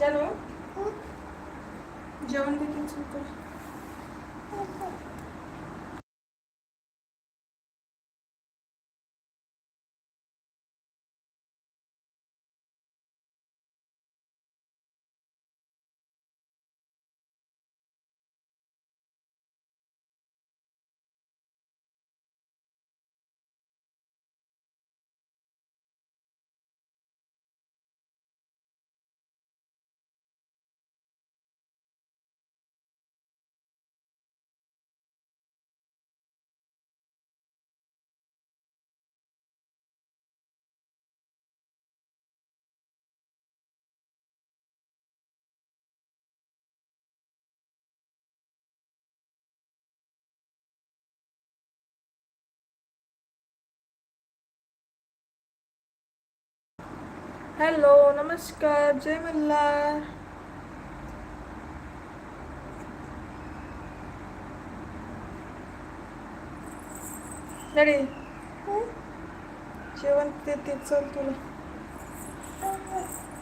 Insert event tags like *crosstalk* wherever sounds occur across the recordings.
चलो। जेवण देखील हॅलो नमस्कार जय मल्हार. डॅडी जेवण देते चल तुला.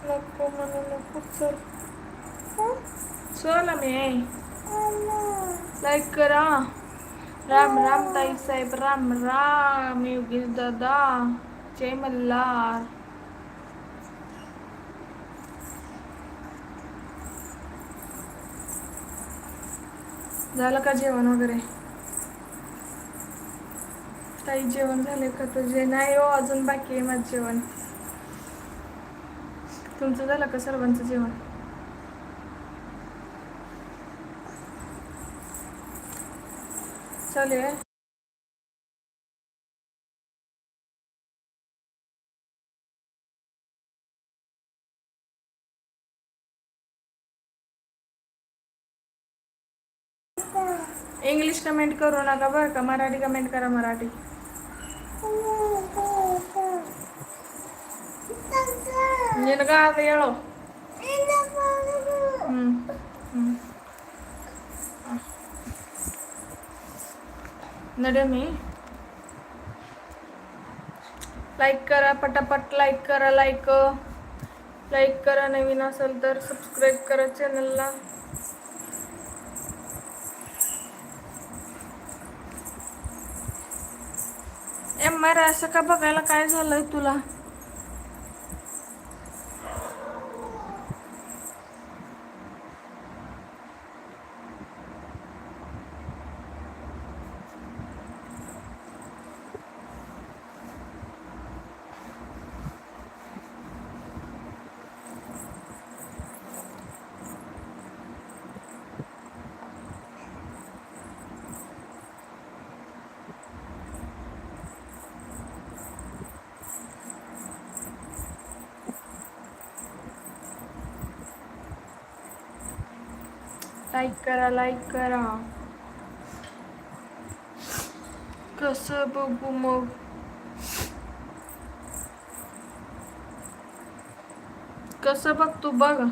नको म्हणू नको चल. चल आम्ही. लाईक करा. राम राम ताई साहेब राम राम. योगेश दादा. जय मल्हार. झालं का जेवण वगैरे? ताई जेवण झाले का तुझे? नाही हो अजून बाकी आहे माझं जेवण. तुमचं झालं का सर्वांचं जेवण? चालेल इंग्लिश कमेंट करू नका बरं का? मराठी कमेंट करा मराठी. निनगा आता लाईक करा पटापट लाईक करा लाईक लाईक करा नवीन असेल तर सबस्क्राईब करा चॅनलला एम आर असं का बघायला काय झालंय तुला? लाईक करा लाईक करा. कसं बघू मग? कसं बघ तू बघ.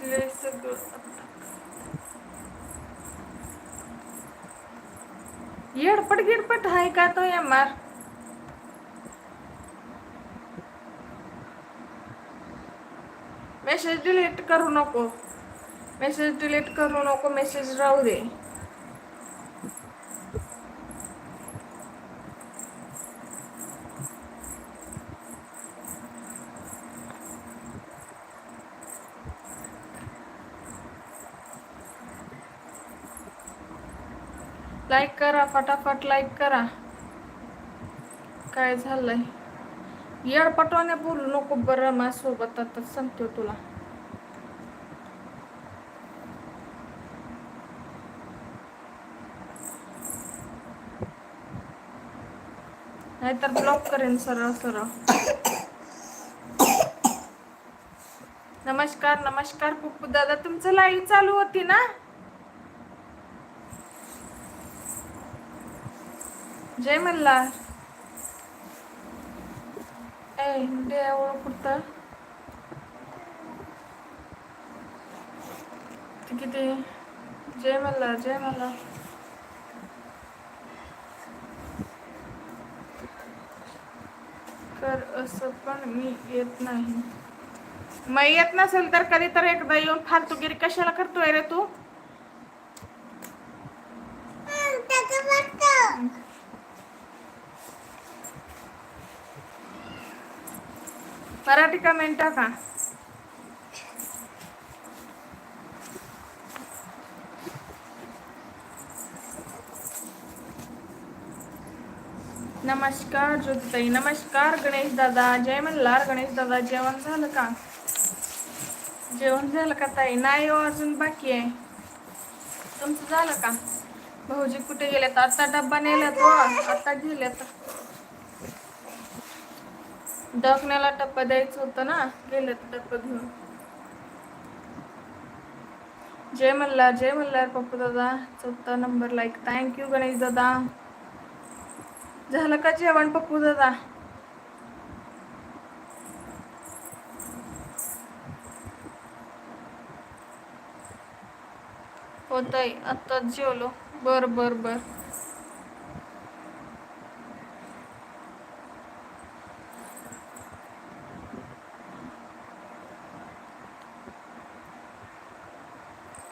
सगळं येडपट गिडपट आहे का तो एम आर मेसेज डिलीट करू नको मेसेज डिलीट करू नको मेसेज राहू दे। फटाफट लाईक करा. काय झालंय? येडपटवाने बोलू नको बरं माझ्यासोबत आता सांगतो हो तुला. नाहीतर ब्लॉक करेन सरळ सरळ. नमस्कार नमस्कार पप्पू दादा तुमचं लाईव्ह चालू होती ना? जय मल्हार ए देवळ कुठं ते किती? जय मल्हार जय मल्हार कर असं पण मी येत नाही. मग येत नसेल तर कधी तर एकदा येऊन फालतूगिरी कशाला करतोय रे तू मराठी कमेंट टाका नमस्कार ज्योतिताई. नमस्कार गणेश दादा. जय म्हणलार गणेश दादा. जेवण झालं का? जेवण झालं का ताई? नाही हो अजून बाकी आहे. तुमचं झालं का? भाऊजी कुठे गेलेत? आता डब्बा नेल्यात हो. आता गेल्यात. डकण्याला टप्पा द्यायचं होतं ना गेलं तर टप्पा घेऊन. जय मल्हार जय मल्हार पप्पू दादा. चौथा नंबर लाईक थँक्यू गणेश दादा. झालं का जेवण पप्पू दादा? होतय आत्ताच जेवलो. बर बर बर.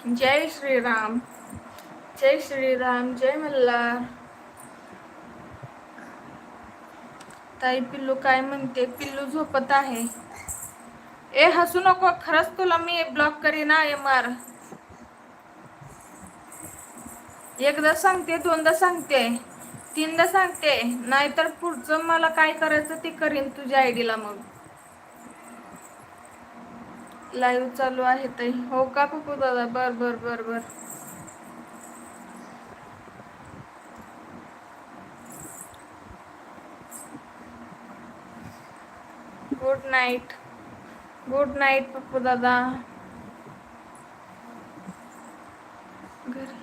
जय श्रीराम जय श्रीराम जय मल्हार ताई पिल्लू काय म्हणते? पिल्लू झोपत आहे. ए हसू नको. खरंच तुला मी ब्लॉक करीना एम आर एकदा सांगते दोनदा सांगते. तीनदा सांगते. नाहीतर पुढचं मला काय करायचं ते करीन तुझ्या आयडीला मग. लाईव्ह चालू आहे ताई. हो का पप्पू दादा? बर बर बर बर. Good night good night Pappu दादा. घरी.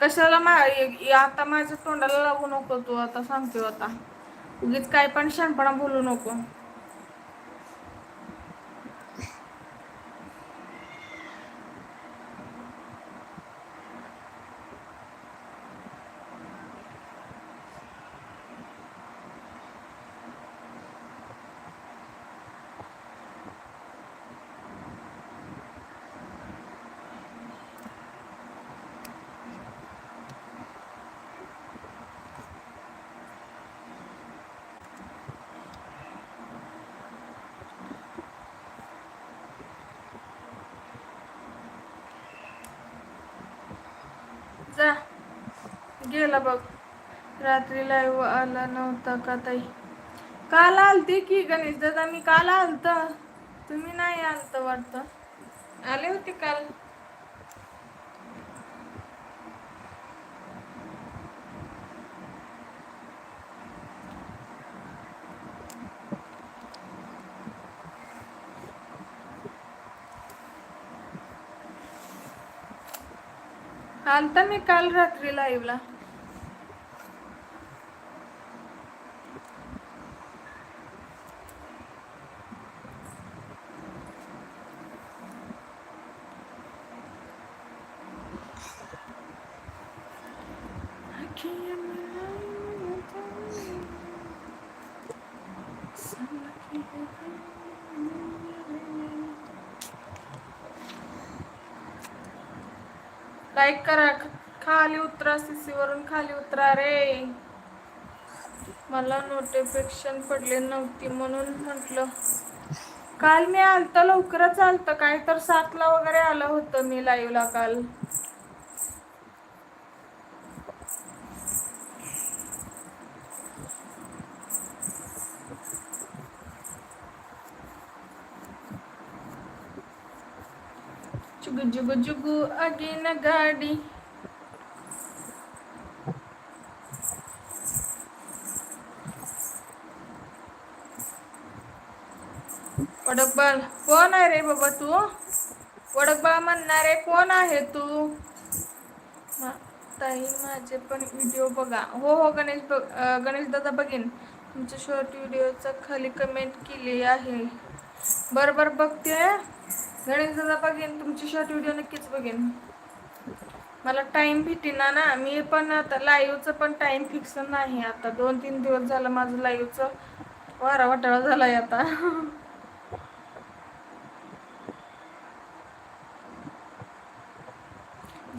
कशाला मा आता माझ्या तोंडाला लागू नको तू आता सांगतो आता. उगीच काय पण शहाणपणा बोलू नको जा गेला बघ. रात्री लाईव्ह आला नव्हता का ताई? काल आलते की गणेश दादा मी काल आलत. तुम्ही नाही आलत वाटत? आले होते काल. आलता मी काल रात्री लाईव्हला लाईक करा खाली उतरा सीसी वरून खाली उतरा रे. मला नोटिफिकेशन पडले नव्हती म्हणून म्हटलं काल मी आलतं लवकरच आलतं. काय तर सातला वगैरे आलं होतं मी लाईव्हला काल. जुगु अगीन अगेन गाडी वडकबाळ कोण आहे रे बाबा तू वडकबाळ म्हणणार आहे कोण आहे तू मा- ताई माझे पण व्हिडिओ बघा हो हो गणेश बघ गणेश दादा बघेन तुमच्या शॉर्ट व्हिडिओचा खाली कमेंट केली आहे बरं बरं बघते गणेश बघेन तुमची शॉर्ट व्हिडिओ नक्कीच बघेन. मला टाइम भेटेना ना मी पण आता लाईव्हचं पण टाइम फिक्स नाही. आता दोन तीन दिवस झालं माझं लाईव्हचं वारा वाटाळा झालाय आता.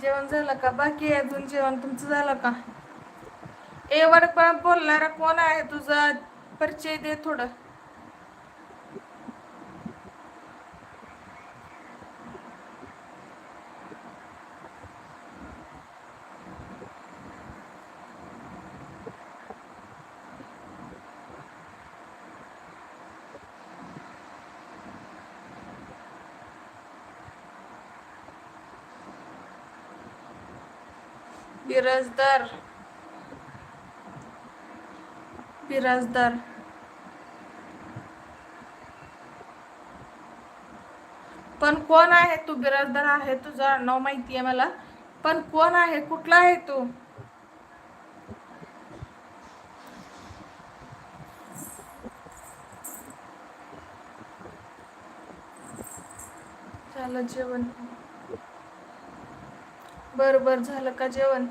जेवण झालं का? बाकी अजून जेवण. तुमचं झालं का? ए पण बोलणारा कोण आहे? तुझा परिचय दे थोडं. बिराजदार. बिराजदार. पण कोण आहे तू? बिराजदार आहे तुझं नाव माहिती आहे मला. पण कोण आहे? कुठला आहे तू? झालं जेवण. बर बर झालं का जेवण?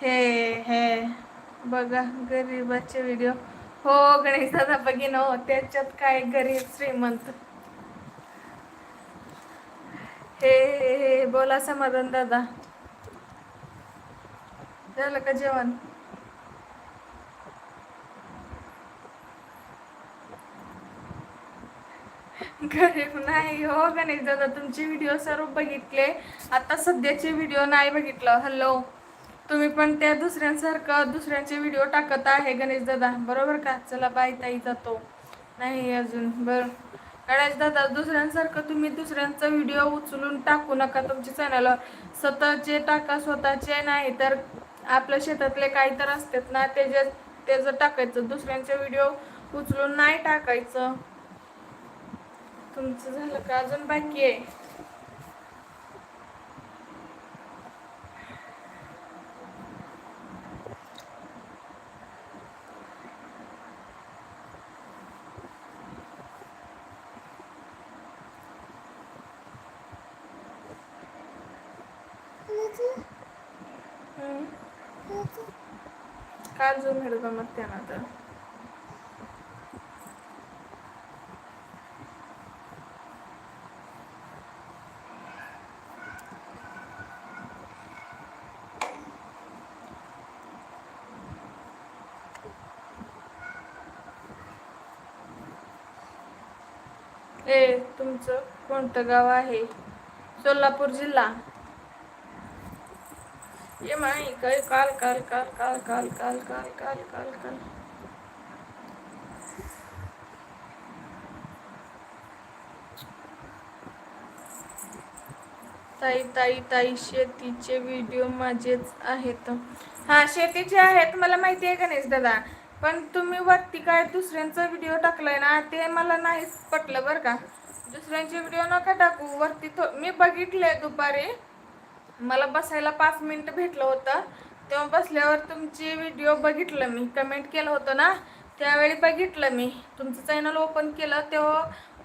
हे हे. बघा गरीबाचे व्हिडिओ हो गणेश दादा बघीन हो त्याच्यात काय गरीब श्रीमंत. हे हे बोला समाधान दादा. झालं का जेवण? गरीब नाही हो गणेश दादा तुमचे व्हिडिओ सर्व बघितले. आता सध्याचे व्हिडिओ नाही बघितलं. हॅलो तुम्ही पण त्या दुसऱ्यांसारखं दुसऱ्यांचे व्हिडिओ टाकत आहे गणेश दादा. बरोबर का? चला बाय ताई जातो. नाही अजून. बरं. गणेश दादा दुसऱ्यांसारखं तुम्ही दुसऱ्यांचा व्हिडिओ उचलून टाकू नका तुमच्या चॅनलवर स्वतःचे टाका स्वतःचे नाही तर आपल्या शेतातले काही तर असतात ना त्याच्यात त्याचं टाकायचं दुसऱ्यांचे व्हिडिओ उचलून नाही टाकायचं. तुमचं झालं का? अजून बाकी आहे. हम्म. काल जो मिळतो मग त्यानंतर ए तुमचं कोणतं गाव आहे? सोलापूर जिल्हा. ये माई काय काल काल काल काल काल काल काल काल काल काल. ताई ताई ताई शेतीचे व्हिडिओ माझेच आहेत. हा शेतीचे आहेत मला माहिती आहे गणेश दादा? पण तुम्ही वरती काय दुसऱ्यांचा व्हिडिओ टाकलाय ना ते मला नाहीच पटलं बरं का. दुसऱ्यांचे व्हिडिओ नका टाकू. वरती थो मी बघितले दुपारी. मला बसायला पाच मिनिट भेटलं होतं. तेव्हा बसल्यावर तुमची व्हिडिओ बघितलं मी. कमेंट केलं होतं ना? त्यावेळी बघितलं मी. तुमचं चॅनल ओपन केलं तेव्हा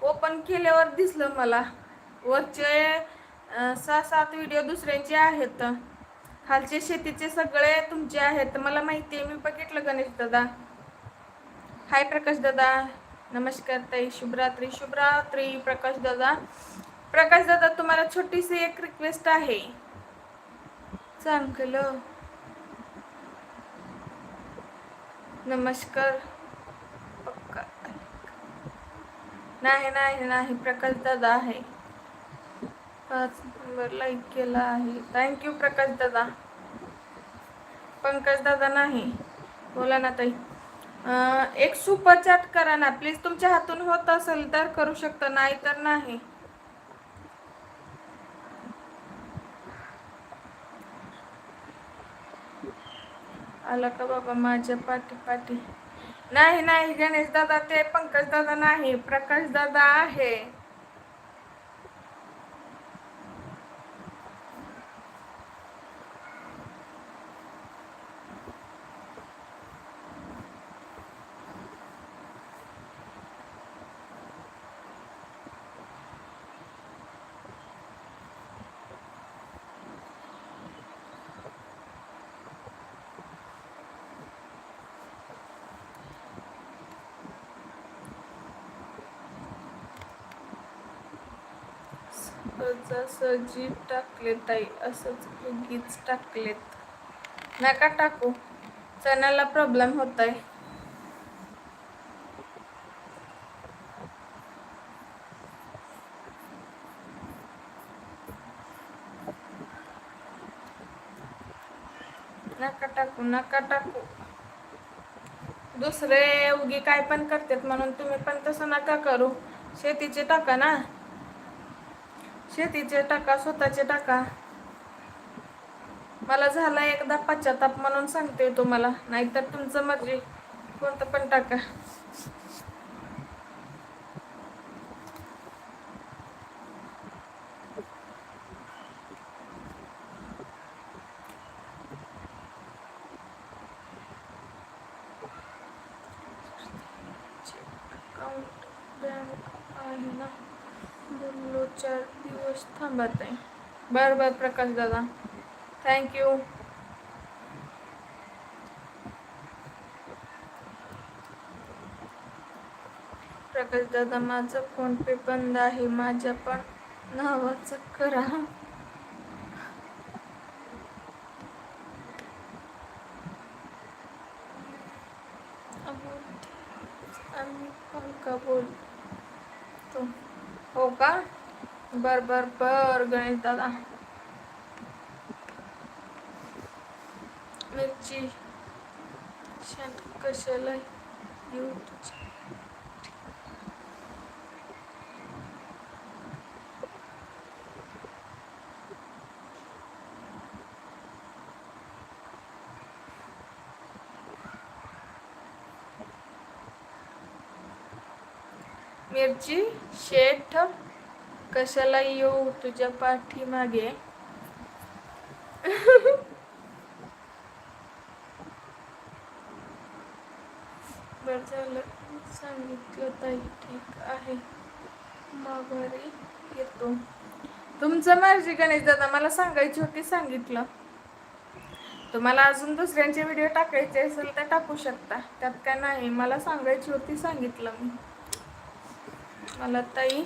ओपन केल्यावर दिसलं मला. वरचे सहा सात व्हिडिओ दुसऱ्यांचे आहेत. खालचे शेतीचे सगळे तुमचे आहेत. मला माहिती आहे मी बघितलं गणेश दादा. हाय प्रकाश दादा. नमस्कार ताई शुभरात्री शुभरात्री प्रकाश दादा. प्रकाश दादा तुम्हाला छोटीशी एक रिक्वेस्ट आहे. चांगलं नमस्कार. पक्का. नाही नाही नाही प्रकाश दादा आहे. पाच नंबर लाईक केला आहे. थँक्यू प्रकाश दादा. पंकज दादा नाही. बोला ना ताई. एक सुपर चॅट करा ना. प्लीज तुमच्या हातून होत असेल तर करू शकता नाही तर नाही. आला का बाबा माझ्या पाठी पाठी? नाही नाही गणेश दादा ते पंकज दादा नाही प्रकाश दादा आहे. सहजासहजी टाकले ताई असंच उगीच टाकलेत. नका टाकू. चण्याला प्रॉब्लेम होत आहे नका टाकू नका टाकू. दुसरे उगी काय पण करतात म्हणून तुम्ही पण तसं नका करू. शेतीचे टाका ना. शेतीचे टाका स्वतःचे टाका. मला झाला एकदा पश्चाताप म्हणून सांगते तुम्हाला नाहीतर तुमचं मर्जी. कोणतं पण टाका अकाउंट बँक आहे ना बोललो चार दिवस थांबत आहे बरं बरं प्रकाश दादा. थँक्यू प्रकाश दादा माझं फोन पे बंद आहे. माझ्या पण नावाचं करा. आम्ही का बोलतो? हो का? बर बर बर गणेश दादा. मिरची शेण कशाला? येऊ तुझ्या मिरची शेठ कशाला येऊ तुझ्या पाठीमागे? बर झालं. सांगितलं ताई ठीक आहे. माघारी येतो. तुमचं मर्जी गणेश दादा मला सांगायची होती सांगितलं. तुम्हाला अजून दुसऱ्यांचे व्हिडिओ टाकायचे असेल तर टाकू शकता. त्यात काय नाही मला सांगायची होती सांगितलं मी. मला ताई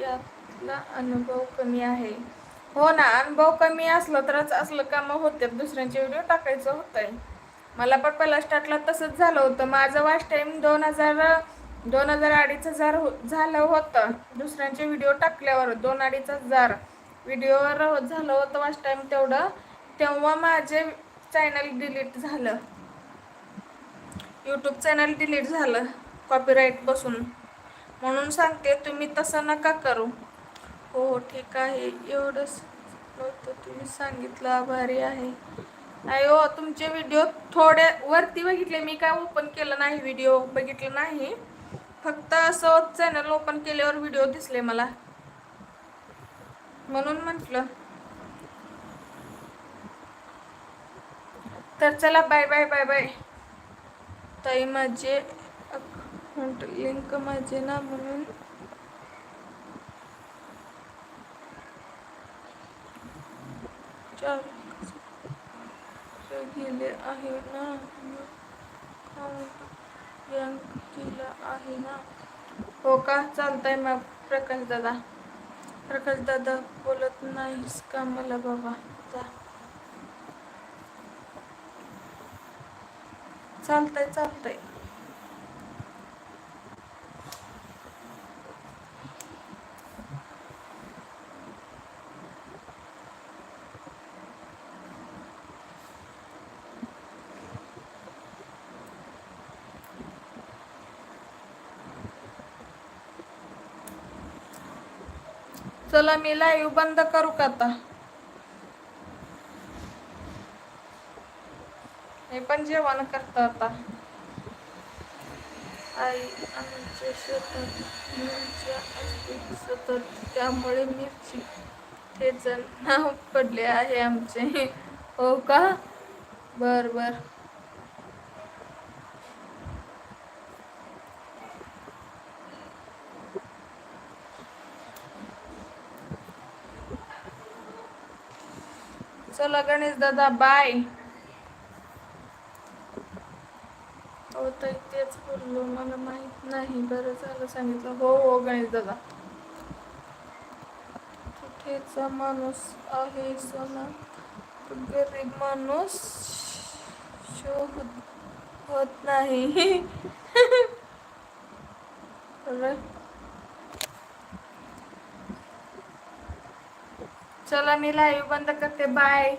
या आपला अनुभव कमी आहे. हो ना अनुभव कमी असलं तरच असलं का मग होते दुसऱ्यांचे व्हिडिओ टाकायचं होतंय. मला पण पहिला स्टार्टला तसंच झालं होतं. माझं वाच टाईम दोन हजार दोन हजार अडीच हजार हो झालं होतं. दुसऱ्यांचे व्हिडिओ टाकल्यावर दोन अडीच हजार व्हिडिओवर झालं होतं वाच टाईम तेवढं. तेव्हा माझे चॅनल डिलीट झालं. यूट्यूब चॅनल डिलीट झालं कॉपीराईट बसून. म्हणून सांगते तुम्ही तसं नका करू. हो ठीक आहे. एवढंच नव्हतं तुम्ही सांगितलं. आभारी आहे. अयो हो, तुमचे व्हिडिओ थोडे वरती बघितले. मी काय ओपन केलं नाही व्हिडिओ बघितलं नाही. फक्त असं चॅनल ओपन केल्यावर व्हिडिओ दिसले मला. म्हणून म्हटलं. तर चला बाय बाय बाय बाय ताई माझे अकाउंट लिंक माझे ना म्हणून चार गेले आहे ना? बँक आहे ना? हो का? चालतंय मग. प्रकाश दादा. प्रकाश दादा बोलत नाहीस का मला बाबा? जा. चालतंय चालतंय. चला मी लाईव्ह बंद करू का आता? हे पण जेवण करतो आता. आई आमच्या शेतात मिरच्या सतत त्यामुळे मिरची ठेचण नाव पडले आहे आमचे. हो का? बर बर. चला गणेश दादा बाय हो तर तेच बोललो मला माहीत नाही. बरं झालं सांगितलं. हो हो गणेश दादा. कुठेचा माणूस आहे सोना? गरीब माणूस? शोध होत नाही. *laughs* चला मी लाईव्ह बंद करते बाय